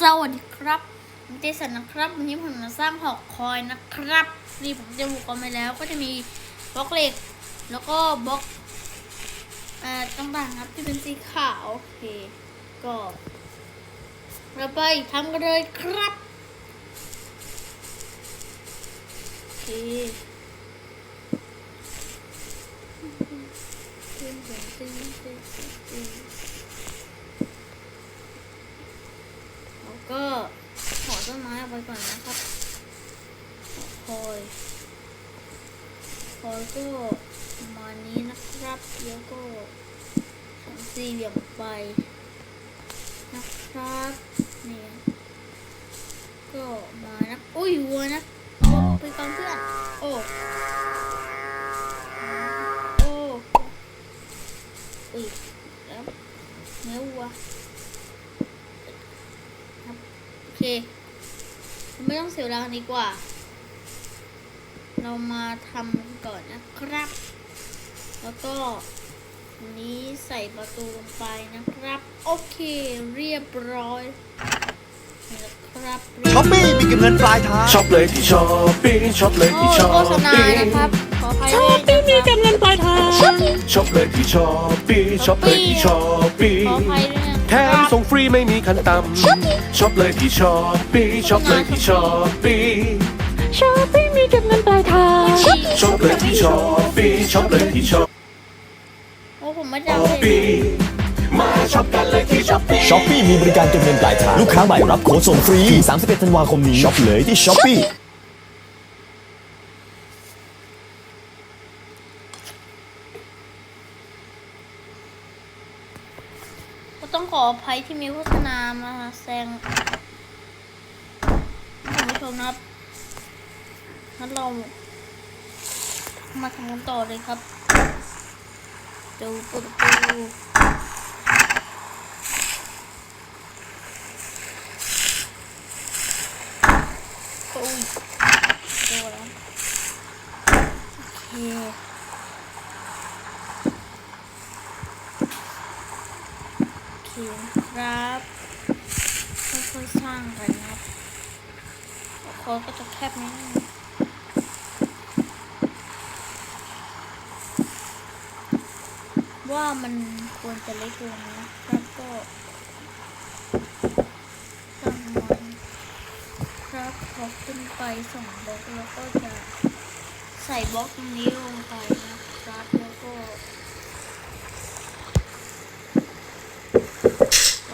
สวัสดีครับผมเจสันนะครับ วันนี้ผมมาสร้างหอกคอยนะครับ นี่ผมจะบุกออกมาแล้ว ก็จะมีบล็อกเหล็ก แล้วก็บล็อกเอ่อต่างๆครับที่เป็นสีขาว โอเค ก็เราไปทำกันเลยครับ โอเคเตึ้งตึ้งตึ้งตึ้ง แล้วก็ขอต้น ไม้เอาไว้ก่อนนะครับคอยคอยก็มานี้นะครับแล้วก็สองสี่เหลี่ยมไปนะครับนี่ก็มานะอุ้ยวัวนะ ไม่ต้องเสียเวลากันดีกว่า เรามาทำกันก่อนนะครับ แล้วก็อันนี้ใส่ประตูลงไปนะครับ โอเคเรียบร้อยนี่นะครับช้อปปี้มีเก็บเงินปลายทางช็อปเลยที่ช้อปปี้ช็อปเลยโอ้ที่ช้อโฆปษณาปี้นะครับขออภัยช้อด้วยปปี้มีนะคเก็รับบเงินปลายทางช็อปเลยที่ช้อปปี้ช็อปเลยที่ช้อปปี้ขออภัยด้วยนะ แถมส่งฟรีไม่มีขั้นต่ำช็อปเลยที่ช้อปปี้ช็อปเลยที่ช้อปปี้ช้อปปี้มีเก็บเงินปลายทางช็อปเลยที่ช้อปปี้ช็อปเลยที่ช้อปโอ้ผมไม่จำเลยปี้มาช็อปกันเลยที่ช้อปปี้ช้อปปี้มีบริการเก็บเงินปลายทาง ลูกค้าใหม่รับโค้ดส่งฟรีถึง31 ธันวาคมนี้ช็อปเลยที่ช้อปปี้ ต้องขออภัยที่มีโฆษณามาแซงคุณผู้ชมนะครับงั้นเรามาทำกันต่อเลยครับเดี๋ยวเปิดประตูโอ้ยเดี๋ยวแล้วโอเค โอเคนะ ครับค่อยๆสร้างกันครับโค้ดก็จะแคบนิดนึงว่ามันควรจะเล็กลงนะครับก็สร้างมันครับพอขึ้นไปสองบล็อกแล้วก็จะใส่บล็อกนี้ลงไปนะครับแล้วก็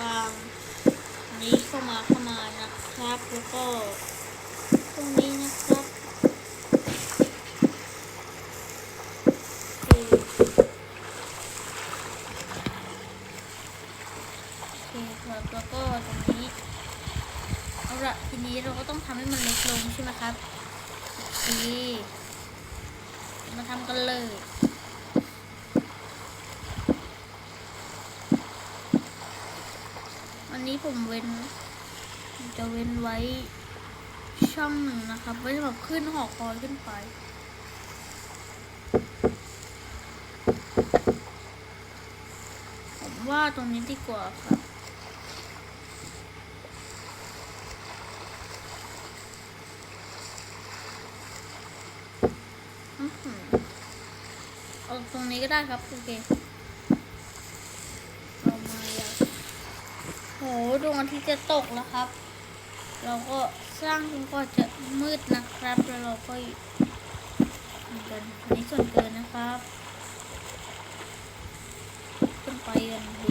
วางอันนี้เข้ามาเข้ามา นะครับ แล้วก็ตรงนี้นะครับโอเคโอเคแล้วก็ตรงนี้เอาละทีนี้เราก็ต้องทำให้มันเล็กลงใช่ไหมครับโอเคมาทำกันเลยวันนี้ผมเว้น จะเว้นไว้ช่องหนึ่งนะครับ ไว้สำหรับขึ้นหอคอยขึ้นไป ผมว่าตรงนี้ดีกว่าครับอื้อหือเอาตรงนี้ก็ได้ครับ โอเคเรามาอย่างโหดวงอาทิตย์จะตกแล้วครับ เราก็สร้างจนกว่าจะมืดนะครับแล้วเราก็กันอันนี้ส่วนเกินนะครับขึ้นไปกันดิ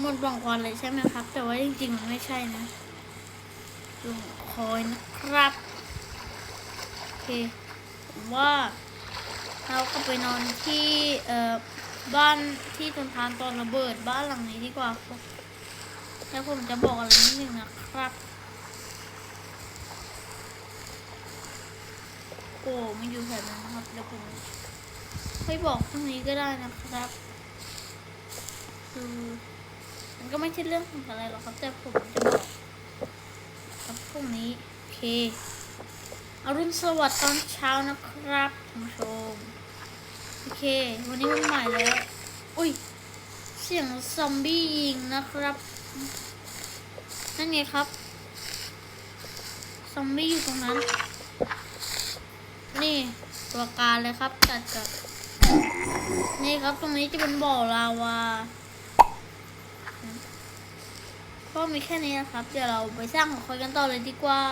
หมดหวังวันเลยใช่ไหมครับ แต่ว่าจริงๆมันไม่ใช่นะลงคอยนะครับ โอเค ว่า เราก็ไปนอนที่เอ่อบ้านที่ทนทานตอนระเบิดบ้านหลังนี้ดีกว่าครับแล้วผมจะบอกอะไรนิดนึงนะครับ โอ้ไม่อยู่แถวนั้นครับเดี๋ยวผมให้บอกตรงนี้ก็ได้นะครับ คือมันก็ไม่ใช่เรื่องของอะไรหรอกครับแต่ผมจะบอก ครับพรุ่งนี้โอเค อรุณสวัสดิ์ตอนเช้านะครับท่านผู้ชม โอเค วันนี้มันใหม่แล้ว อุ้ย เสียงซอมบี้ยิงนะครับ นั่นไงครับ ซอมบี้อยู่ตรงนั้น นี่ตัวการเลยครับจัดกับ นี่ครับตรงนี้จะเป็นบ่อลาวาก็มีแค่นี้นะครับ เดี๋ยวเราไปสร้างของคอยกันต่อเลยดีกว่า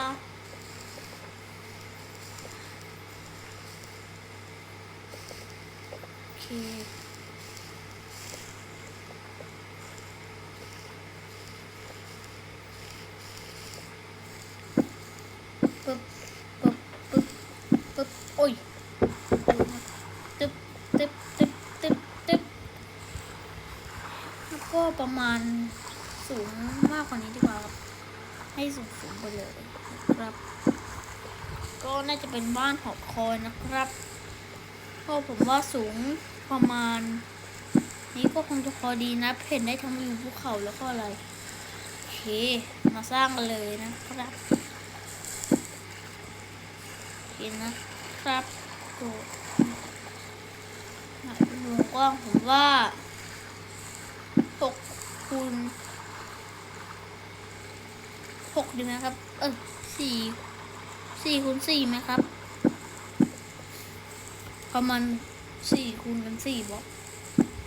โอเค ปึ๊บปึ๊บปึ๊บปึ๊บโอ้ยตึ๊บตึ๊บตึ๊บตึ๊บตึ๊บแล้วก็ประมาณสูงมากกว่านี้ดีกว่าครับ ให้สูงสูงไปเลยครับ ก็น่าจะเป็นบ้านหอคอยนะครับ เพราะผมว่าสูง ประมาณ นี้ก็คงจะพอดีนะเห็นได้ทั้งวิวภูเขาแล้วก็อะไรโอเค มาสร้างกันเลยนะครับเห็นนะครับโกดูกว้างผมว่าหกคูณหกดีไหมครับ เออสี่สี่คูณสี่ไหมครับประมาณ สี่คูณกันสี่บล็อก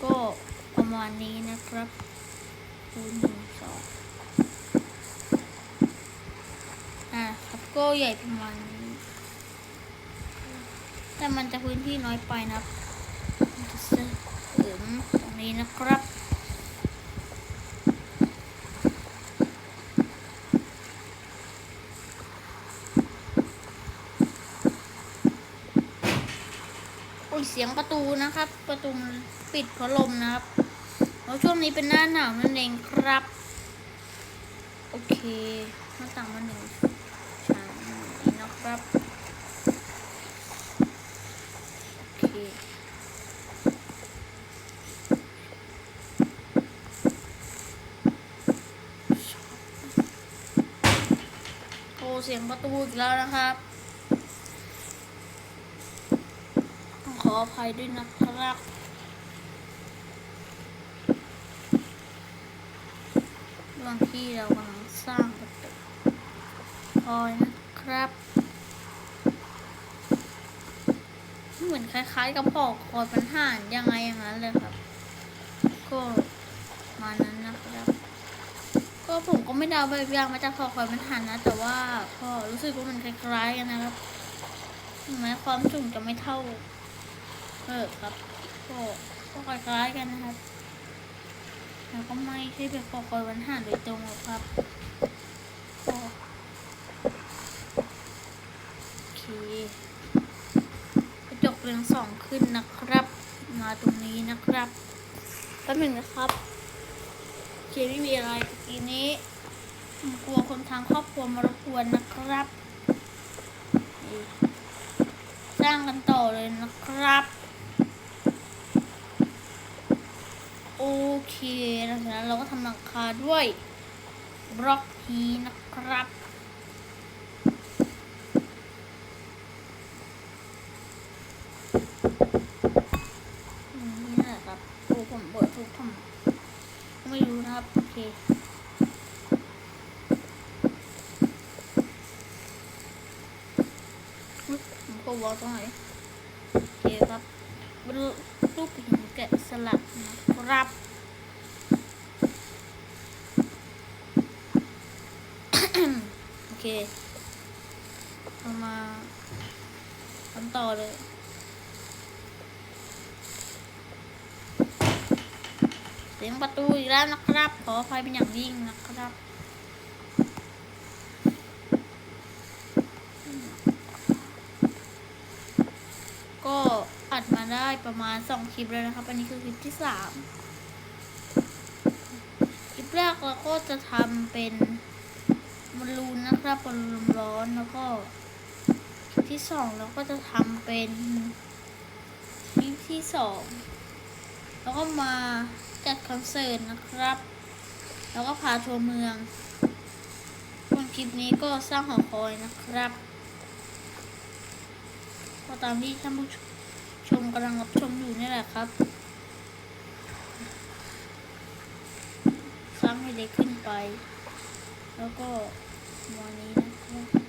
ก็ประมาณนี้นะครับ คูณหนึ่งสองอ่าครับก็ใหญ่ประมาณนี้ แต่มันจะพื้นที่น้อยไปนะครับจะเสริมตรงนี้นะครับ โอ้ยเสียงประตูนะครับ ประตูปิดเพราะลมนะครับแล้วช่วงนี้เป็นหน้าหนาวนั่นเองครับ โอเคหน้าต่างมาหนึ่งชั้นนี้นะครับโอเคโอ้เสียงประตูอีกแล้วนะครับ ออภัยด้วยนะครับเรื่องที่เรากำลังสร้างประตูคอยนะครับ เหมือนคล้ายๆกับปอกคอยปัญหารยังไงอย่างนั้นเลยครับ ก็มานั้นนะครับ ก็ผมก็ไม่เดาแบบยางมาจากปอกคอยปัญหารนะ แต่ว่าก็รู้สึกว่ามันคล้ายๆกันนะครับถึงแม้ความสูงจะไม่เท่า เออครับก็ก็คล้ายๆกันนะครับแต่ก็ไม่ใช่แบบปอกคอยปัญหารโดยตรงหรอกครับก็โอเคกระจกเรืองสองขึ้นนะครับ มาตรงนี้นะครับแป๊บหนึ่งนะครับโอเคไม่มีอะไรตะกี้นี้ผมกลัวคนทางครอบครัวมารบกวนนะครับ สร้างกันต่อเลยนะครับ โอ เคหลังจากนั้นเราก็ทำหลังคาด้วยบล็อกฮีนะครับ นี่แหละครับโอ้ผมเปิดทุกทำไม่รู้นะครับ โอเคผมก็วางตรงไหนโอเคครับเป็นรูปหินแกะสลักนะครับ โอ เคเอามาทำต่อเลยเสียงประตูอีกแล้วนะครับ ขออภัยเป็นอย่างยิ่งนะครับก็อัดมาได้ประมาณสองคลิปแล้วนะครับ อันนี้คือคลิปที่สามคลิปแรกเราก็จะทำเป็น บอลลูนนะครับบอลลูนร้อนแล้วก็คลิปที่สองเราก็จะทำเป็นคลิปที่สองแล้วก็มาจัดคอนเสิร์ตนะครับ แล้วก็พาทัวร์เมืองส่วนคลิปนี้ก็สร้างหอคอยนะครับก็ตามที่ท่านผู้ชมกำลังรับชมอยู่นี่แหละครับสร้างให้เล็กขึ้นไป แล้วก็วันนี้นะครับ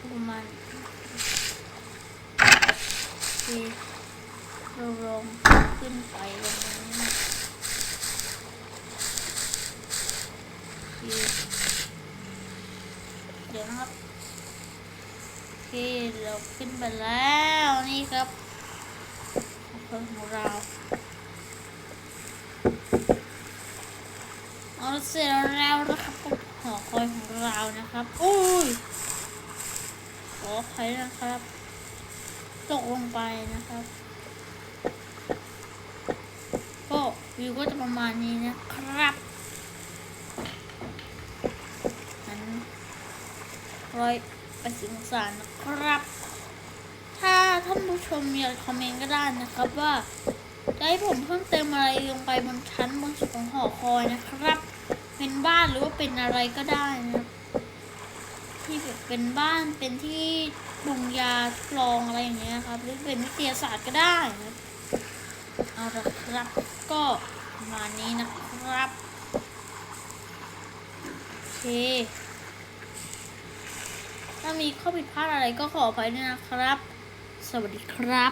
ประมาณที่เราลงขึ้นไปวันนี้ที่ เดี๋ยวนะครับโอเคเราขึ้นไปแล้วนี่ครับของของเราเอาเสร็จแล้วนะครับกับหอคอยของเรานะครับอุ้ยขออยนะครับ ตกลงไปนะครับก็วิวก็จะประมาณนี้นะครับนั้น ร้อยไปสิบองศานะครับ ถ้าท่านผู้ชมอยากคอมเมนต์ก็ได้นะครับว่าจะให้ผมเพิ่มเติมอะไรลงไปบนชั้นบนสุดของหอคอยนะครับ เป็นบ้านหรือว่าเป็นอะไรก็ได้นะที่แบบเป็นบ้านเป็นที่ปรุงยาทดลองอะไรอย่างเงี้ยครับ หรือเป็นวิทยาศาสตร์ก็ได้ครับเอาละครับก็ประมาณนี้นะครับโอเค ถ้ามีข้อผิดพลาดอะไรก็ขออภัยด้วยนะครับ สวัสดีครับ